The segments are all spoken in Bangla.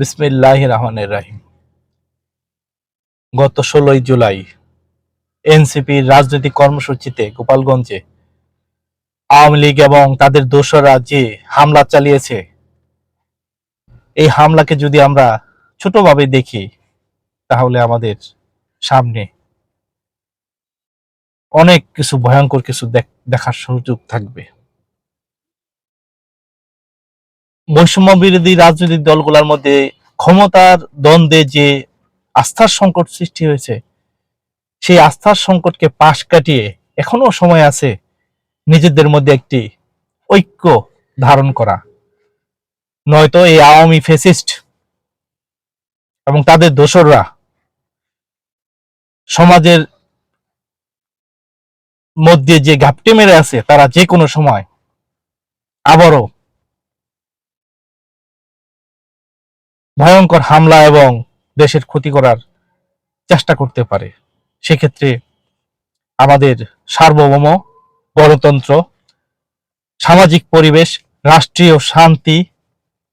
বিসমিল্লাহ রহমানের রাহিম। গত ষোলোই জুলাই এনসিপির রাজনৈতিক কর্মসূচিতে গোপালগঞ্জে আওয়ামী লীগ এবং তাদের দোসররা যে হামলা চালিয়েছে, এই হামলাকে যদি আমরা ছোটভাবে দেখি, তাহলে আমাদের সামনে অনেক কিছু ভয়ঙ্কর কিছু দেখ- দেখার সুযোগ থাকবে। বৈষম্য বিরোধী রাজনৈতিক দলগুলোর মধ্যে ক্ষমতার দ্বন্দ্বে যে আস্থার সংকট সৃষ্টি হয়েছে, সেই আস্থার সংকটকে পাশ কাটিয়ে এখনও সময় আছে নিজেদের মধ্যে একটি ঐক্য ধারণ করা। নয়তো এই আওয়ামী ফেসিস্ট এবং তাদের দোসররা সমাজের মধ্যে যে ঘাপটি মেরে আছে, তারা যে কোনো সময় আবারও ভয়ঙ্কর হামলা এবং দেশের ক্ষতি করার চেষ্টা করতে পারে। সেক্ষেত্রে আমাদের সার্বভৌম গণতন্ত্র, সামাজিক পরিবেশ, রাষ্ট্রীয় শান্তি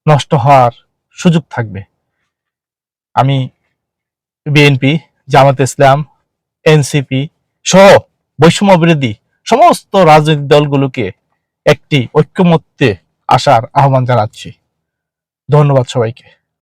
নষ্ট হওয়ার সুযোগ থাকবে। আমি বিএনপি, জামাত ইসলাম, এনসিপি সহ বৈষম্য বিরোধী সমস্ত রাজনৈতিক দলগুলোকে একটি ঐক্যমত্যে আসার আহ্বান জানাচ্ছি। ধন্যবাদ সবাইকে।